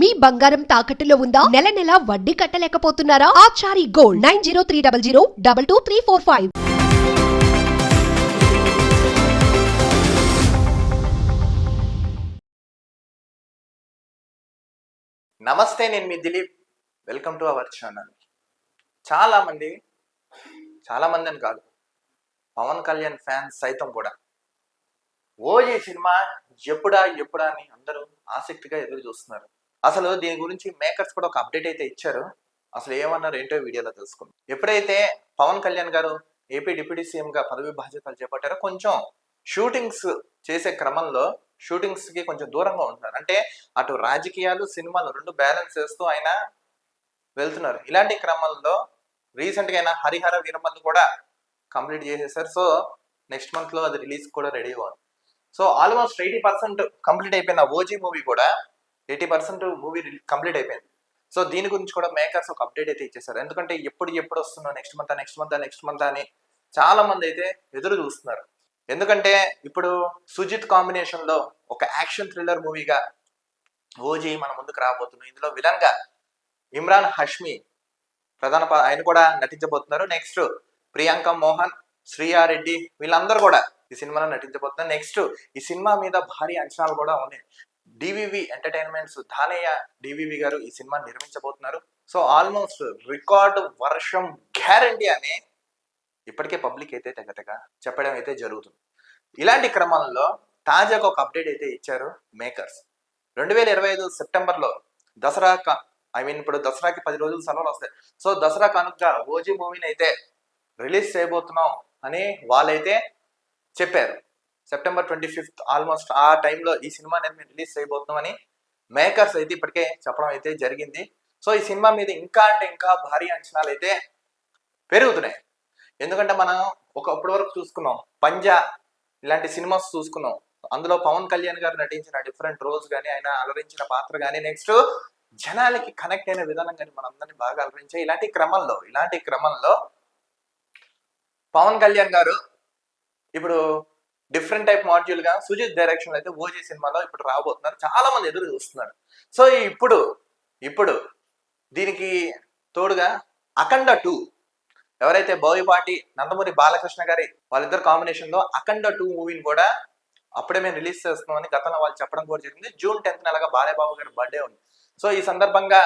మీ బంగారం తాకట్టులో ఉందా? నెల నెల వడ్డీ కట్టలేకపోతున్నారా? Achari gold nine zero three double zero double two three four five. నమస్తే నేను మీ Dileep. Welcome to our channel చాలా మంది చాలా మంది అని కాదు పవన్ కళ్యాణ్ ఫ్యాన్స్ సైతం కూడా ఓజీ సినిమా ఎప్పుడా ఎప్పుడా అని అందరూ ఆసక్తిగా ఎదురు చూస్తున్నారు. అసలు దీని గురించి మేకర్స్ కూడా ఒక అప్డేట్ అయితే ఇచ్చారు. అసలు ఏమన్నారు ఏంటో వీడియోలో తెలుసుకుందాం. ఎప్పుడైతే పవన్ కళ్యాణ్ గారు ఏపీ డిప్యూటీ సీఎం గా పదవి బాధ్యతలు చేపట్టారో కొంచెం షూటింగ్స్ చేసే క్రమంలో షూటింగ్స్కి కొంచెం దూరంగా ఉంటున్నారు. అంటే అటు రాజకీయాలు సినిమాలు రెండు బ్యాలెన్స్ చేస్తూ ఆయన వెళ్తున్నారు. ఇలాంటి క్రమంలో రీసెంట్గా అయినా హరిహర వీరమల్లు కూడా కంప్లీట్ చేసేసారు. సో నెక్స్ట్ మంత్లో అది రిలీజ్ కూడా రెడీ అవ్వాలి so almost eighty percent complete అయిపోయిన ఓజీ మూవీ కూడా ఎయిటీ పర్సెంట్ మూవీ కంప్లీట్ అయిపోయింది. సో దీని గురించి కూడా మేకర్స్ ఒక అప్డేట్ అయితే ఇచ్చేసారు ఎందుకంటే ఎప్పుడు ఎప్పుడు వస్తున్నా next month next month next month అని చాలా మంది అయితే ఎదురు చూస్తున్నారు. ఎందుకంటే ఇప్పుడు సుజిత్ కాంబినేషన్లో ఒక యాక్షన్ థ్రిల్లర్ మూవీగా ఓజీ మన ముందుకు రాబోతున్నాం ఇందులో విలన్గా ఇమ్రాన్ హష్మి ప్రధాన ఆయన కూడా నటించబోతున్నారు. నెక్స్ట్ ప్రియాంక మోహన్ శ్రీయారెడ్డి వీళ్ళందరూ కూడా ఈ సినిమాలో నటించబోతున్నారు. నెక్స్ట్ ఈ సినిమా మీద భారీ అంచనాలు కూడా ఉన్నాయి. డివివి ఎంటర్టైన్మెంట్స్ ధానయ్య డివివి గారు ఈ సినిమా నిర్మించబోతున్నారు. సో ఆల్మోస్ట్ రికార్డు వర్షం గ్యారంటీ అని ఇప్పటికే పబ్లిక్ అయితే తెగ చెప్పడం అయితే జరుగుతుంది. ఇలాంటి క్రమంలో తాజాగా ఒక అప్డేట్ అయితే ఇచ్చారు మేకర్స్ రెండు వేల ఇరవై ఐదు సెప్టెంబర్లో దసరా ఐ మీన్ ఇప్పుడు దసరాకి పది రోజులు సెలవులు వస్తాయి. సో దసరా కానుక ఓజీ మూవీని అయితే రిలీజ్ చేయబోతున్నాం అని వాళ్ళైతే చెప్పారు. సెప్టెంబర్ ట్వంటీ ఫిఫ్త్ ఆల్మోస్ట్ ఆ టైంలో ఈ సినిమా అనేది మేము రిలీజ్ చేయబోతున్నామని మేకర్స్ అయితే ఇప్పటికే చెప్పడం అయితే జరిగింది. సో ఈ సినిమా మీద ఇంకా అంటే ఇంకా భారీ అంచనాలు అయితే పెరుగుతున్నాయి. ఎందుకంటే మనం ఒకప్పటి వరకు చూసుకున్నాం పంజా ఇలాంటి సినిమాస్ చూసుకున్నాం. అందులో పవన్ కళ్యాణ్ గారు నటించిన డిఫరెంట్ రోల్స్ కానీ ఆయన అలరించిన పాత్ర కానీ నెక్స్ట్ జనాలకి కనెక్ట్ అయిన విధానం కానీ మనందరినీ బాగా అలరించాయి. ఇలాంటి క్రమంలో ఇలాంటి క్రమంలో పవన్ కళ్యాణ్ గారు ఇప్పుడు డిఫరెంట్ టైప్ మాడ్యూల్గా సుజిత్ డైరెక్షన్ అయితే ఓజీ సినిమాలో ఇప్పుడు రాబోతున్నారు. చాలా మంది ఎదురు చూస్తున్నారు. సో ఇప్పుడు ఇప్పుడు దీనికి తోడుగా అఖండ టూ ఎవరైతే బోయపాటి నందమూరి బాలకృష్ణ గారి వాళ్ళిద్దరు కాంబినేషన్లో అఖండ టూ మూవీని కూడా అప్పుడే మేము రిలీజ్ చేస్తున్నామని గతంలో వాళ్ళు చెప్పడం కూడా జరిగింది. జూన్ టెన్త్ నెలగా బాలేబాబు గారి బర్త్డే ఉంది. సో ఈ సందర్భంగా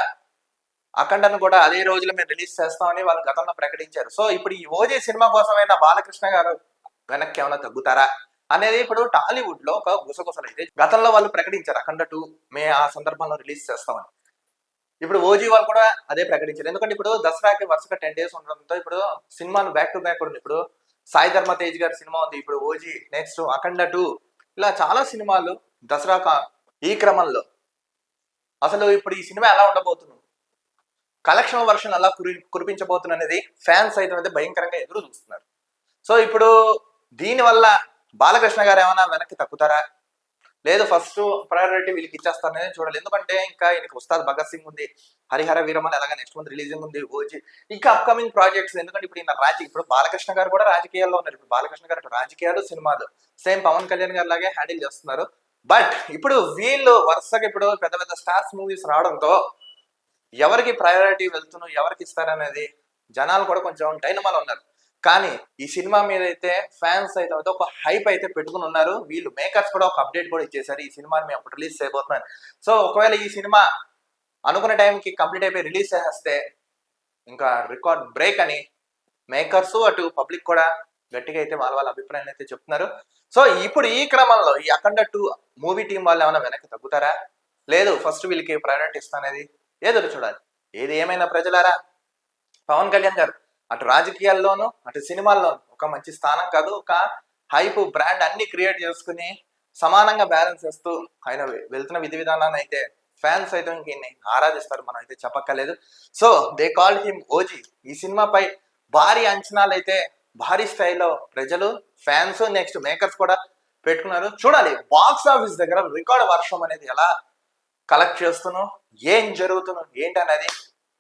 అఖండను కూడా అదే రోజులో మేము రిలీజ్ చేస్తామని వాళ్ళు గతంలో ప్రకటించారు. సో ఇప్పుడు ఈ ఓజీ సినిమా కోసమైనా బాలకృష్ణ గారు వెనక్కి ఏమైనా తగ్గుతారా? అనేది ఇప్పుడు టాలీవుడ్లో ఒక గుసగుసలు అయితే గతంలో వాళ్ళు ప్రకటించారు. అఖండ టూ మే ఆ సందర్భంలో రిలీజ్ చేస్తామని. ఇప్పుడు ఓజీ వాళ్ళు కూడా అదే ప్రకటించారు. ఎందుకంటే ఇప్పుడు దసరాకి వరుసగా టెన్ డేస్ ఉండడంతో ఇప్పుడు సినిమాను బ్యాక్ టు బ్యాక్ ఉంది ఇప్పుడు సాయి ధర్మ తేజ్ గారి సినిమా ఉంది. ఇప్పుడు ఓజీ నెక్స్ట్ అఖండ టూ ఇలా చాలా సినిమాలు దసరా ఈ క్రమంలో. అసలు ఇప్పుడు ఈ సినిమా ఎలా ఉండబోతుంది? కలెక్షన్ వర్షన్ ఎలా కురి కురిపించబోతుంది అనేది ఫ్యాన్స్ అయితే అయితే భయంకరంగా ఎదురు చూస్తున్నారు. సో ఇప్పుడు దీనివల్ల బాలకృష్ణ గారు ఏమైనా వెనక్కి తగ్గుతారా? లేదు ఫస్ట్ ప్రయారిటీ వీళ్ళకి ఇచ్చేస్తారనేది చూడాలి. ఎందుకంటే ఇంకా ఈయనకి ఉస్తాద్ భగత్ సింగ్ ఉంది హరిహర వీరమల్ అలాగే నెక్స్ట్ మంత్ రిలీజింగ్ ఉంది ఓజీ ఇంకా అప్కమింగ్ ప్రాజెక్ట్స్ ఎందుకంటే ఇప్పుడు ఈయన రాజకీయ ఇప్పుడు బాలకృష్ణ గారు కూడా రాజకీయాల్లో ఉన్నారు. ఇప్పుడు బాలకృష్ణ గారు రాజకీయాలు సినిమాలు. సేమ్ పవన్ కళ్యాణ్ గారు లాగే హ్యాండిల్ చేస్తున్నారు. బట్ ఇప్పుడు వీళ్ళు వరుసగా ఇప్పుడు పెద్ద పెద్ద స్టార్స్ మూవీస్ రావడంతో ఎవరికి ప్రయారిటీ వెళ్తున్నాం ఎవరికి ఇస్తారనేది జనాలు కూడా కొంచెం డైనమాలో ఉన్నారు. కానీ ఈ సినిమా మీద అయితే ఫ్యాన్స్ అయితే ఒక హైప్ అయితే పెట్టుకుని ఉన్నారు. వీళ్ళు మేకర్స్ కూడా ఒక అప్డేట్ కూడా ఇచ్చేసారు ఈ సినిమాని మేము అప్పుడు రిలీజ్ చేయబోతున్నాం. సో ఒకవేళ ఈ సినిమా అనుకున్న టైంకి కంప్లీట్ అయిపోయి రిలీజ్ చేసేస్తే ఇంకా రికార్డ్ బ్రేక్ అని మేకర్స్ అటు పబ్లిక్ కూడా గట్టిగా అయితే వాళ్ళ వాళ్ళ అభిప్రాయాన్ని అయితే చెప్తున్నారు. సో ఇప్పుడు ఈ క్రమంలో ఈ అఖండ టూ మూవీ టీం వాళ్ళు ఏమైనా వెనక్కి తగ్గుతారా? లేదు ఫస్ట్ వీళ్ళకి ప్రయారిటీ ఇస్తానేది ఏదో చూడాలి. ఏది ఏమైనా ప్రజలారా? పవన్ కళ్యాణ్ గారు. అటు రాజకీయాల్లోనూ అటు సినిమాల్లోనూ ఒక మంచి స్థానం కాదు ఒక హైప్ బ్రాండ్ అన్ని క్రియేట్ చేసుకుని సమానంగా బ్యాలెన్స్ చేస్తూ ఆయన వెళ్తున్న విధి విధానాన్ని అయితే ఫ్యాన్స్ అయితే ఇంక ఆరాధిస్తారు మనం అయితే చెప్పక్కర్లేదు. So they call him OG ఈ సినిమాపై భారీ అంచనాలు అయితే భారీ స్థాయిలో ప్రజలు ఫ్యాన్స్ నెక్స్ట్ మేకర్స్ కూడా పెట్టుకున్నారు. చూడాలి బాక్స్ ఆఫీస్ దగ్గర రికార్డ్ వర్షం అనేది ఎలా కలెక్ట్ చేస్తున్నాం ఏం జరుగుతున్నాం ఏంటనేది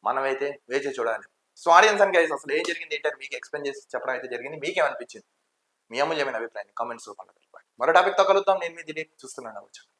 మనమైతే వేచి చూడాలి. సో ఆడియన్స్ అని గైస్ అసలు ఏం జరిగింది ఏంటని మీకు ఎక్స్ప్లెయిన్ చేసి చెప్పడం అయితే జరిగింది. మీకేమనిపించింది? మీ అమూల్యమైన అభిప్రాయాన్ని కామెంట్స్ రూపంలో మరో టాపిక్తో కలుద్దాం. నేను మీ దిలీప్. చూస్తున్నాను. వచ్చాను